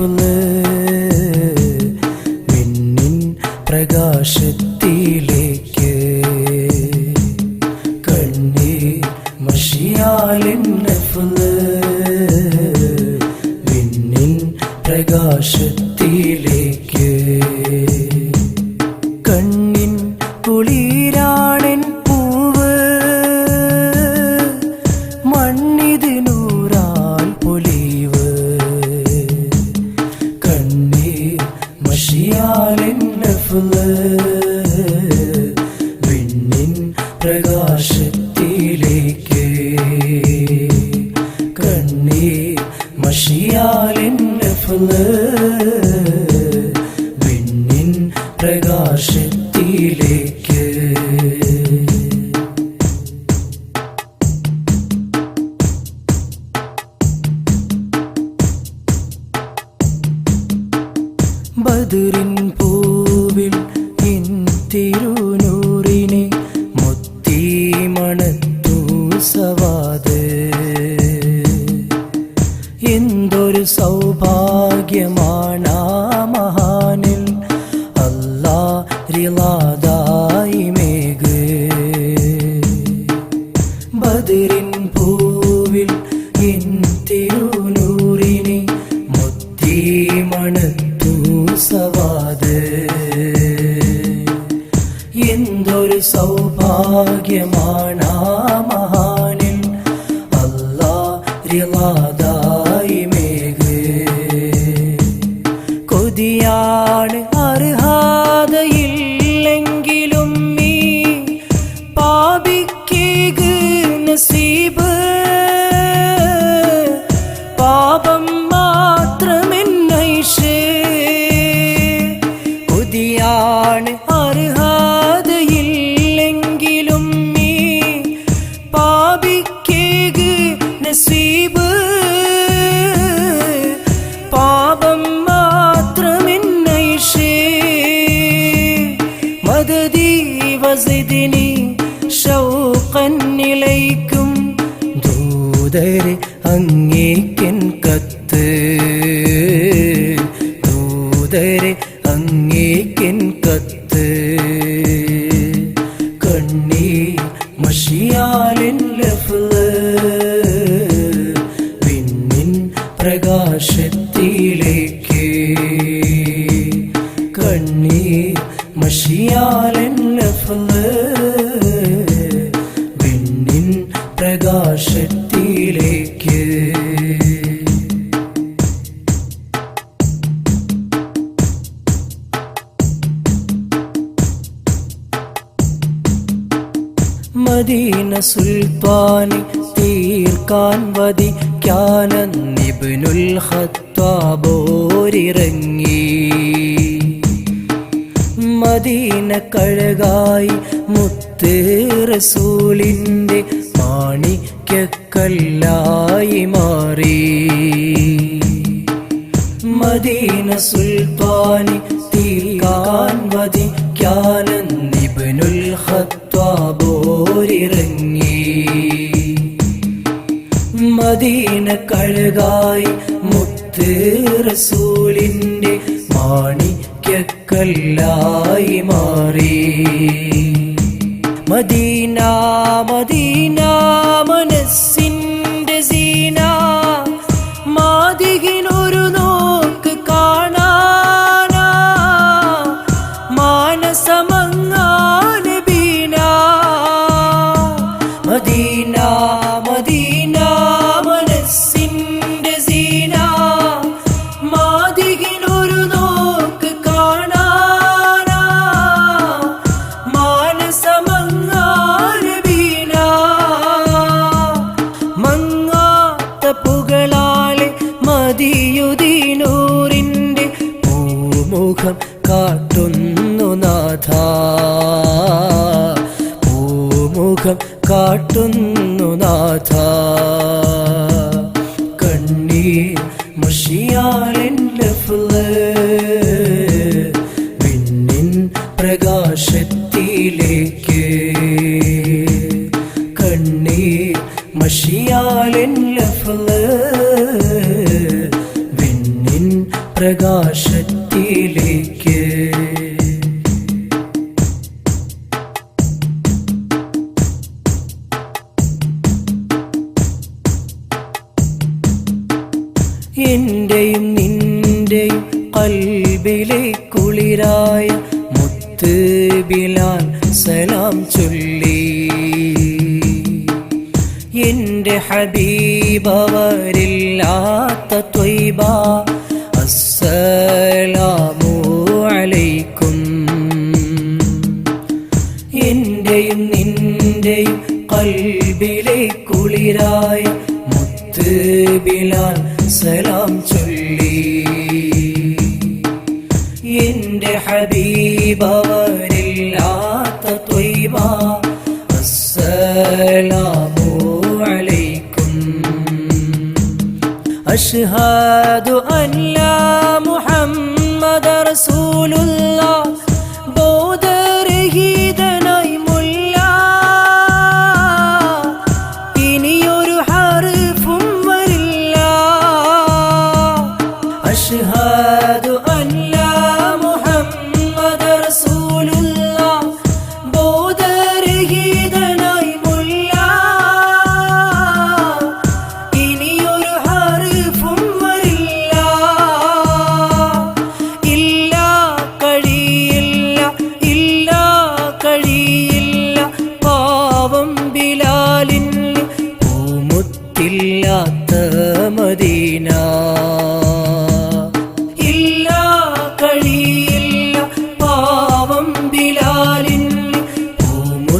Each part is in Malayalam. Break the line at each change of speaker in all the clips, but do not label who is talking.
ലഫ്ള് വിണ്ണിൻ പ്രകാശത്തിലേക്ക് കണ്ണീർ മഷിയാലിൻ ലഫ്ള് വിണ്ണിൻ പ്രകാശത്തിലേക്ക് മഷിയാലിൻ ലഫ്ള് വിണ്ണിൻ പ്രകാശത്തിലേക്ക്. കണ്ണീർ മഷിയാലിൻ ലഫ്ള് ബദറിൻ പൂവിൽ ഇൻ തിരുനൂറിനെ സവാദ് എന്തൊരു സൗഭാഗ്യമാണ് കൊതിയാണ് അർഹാതയില്ലെങ്കിലും നീ പാപിക്കേക് നസീബ് പാപം മാത്രമെന്നൈഷേ മദതി വസിദിനി ഷൗഖന്നിലൈക്കും ദൂതരെ അങ്ങേക്കൻ കത്ത് ദൂതരെ അങ്ങേക്കൻ കത്ത് കണ്ണീർ മഷിയാലിൻ പ്രകാശത്തിലേക്ക് കണ്ണീർ മഷിയാലിൻ ലഫ്ള് വിണ്ണിൻ പ്രകാശത്തിലേക്ക് മദീന സുൽത്താനി തീർക്കാൻ വധിക്കാനിബിനുൽ ഹത്വാബോരിറങ്ങി മദീന കഴകായി മുത്ത് റസൂലിന്റെ മാണിക്കല്ലായി മാറി. മദീന സുൽത്താനി തീർക്കാൻ വധിക്കാനിബിനുൽ റസൂലിന്റെ മാണിക്കല്ലായി മാറി. മദീന മദീന മനസ്സിന്റെ സീന. മാതികിനൊരു നോക്ക് കാണാനാ. മാനസമങ്ങാന കാട്ടുന്നു നാഥ. കണ്ണീർ മഷിയാലിൻ പിന്നിൻ പ്രകാശത്തിലേക്ക്. കണ്ണീർ മഷിയാലിൻ പിന്നിൻ പ്രകാശത്തിലേക്ക് കൽബിലെ കുളിരായ മുത്ത് ബിലാൽ സലാം ചൊല്ലി. എന്റെ ഹബീബവരില്ലാത്ത ത്വൈബ അസ്സലാമു അലൈക്കും. എന്റെയും നിന്റെയും കൽബിലെ കുളിരായ മുത്ത് ബിലാൽ സലാം ചൊല്ലി. ഹബീബവരില്ലാത്ത ത്വയ്ബ അസ്സലാമു അലൈക്കും. അഷ്ഹദു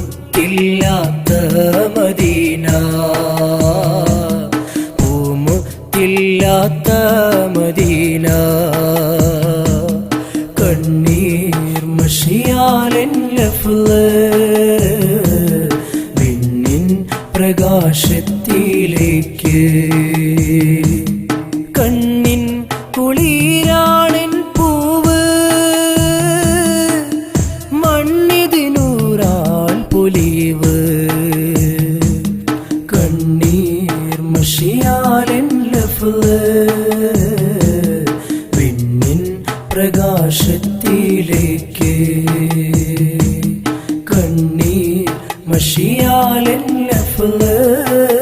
പൂമുത്തില്ലാത്ത മദീന. പൂമുത്തില്ലാത്ത മദീന. കണ്ണീർ മഷിയാലൻ പ്രകാശത്തിലേക്ക്. şialen lafını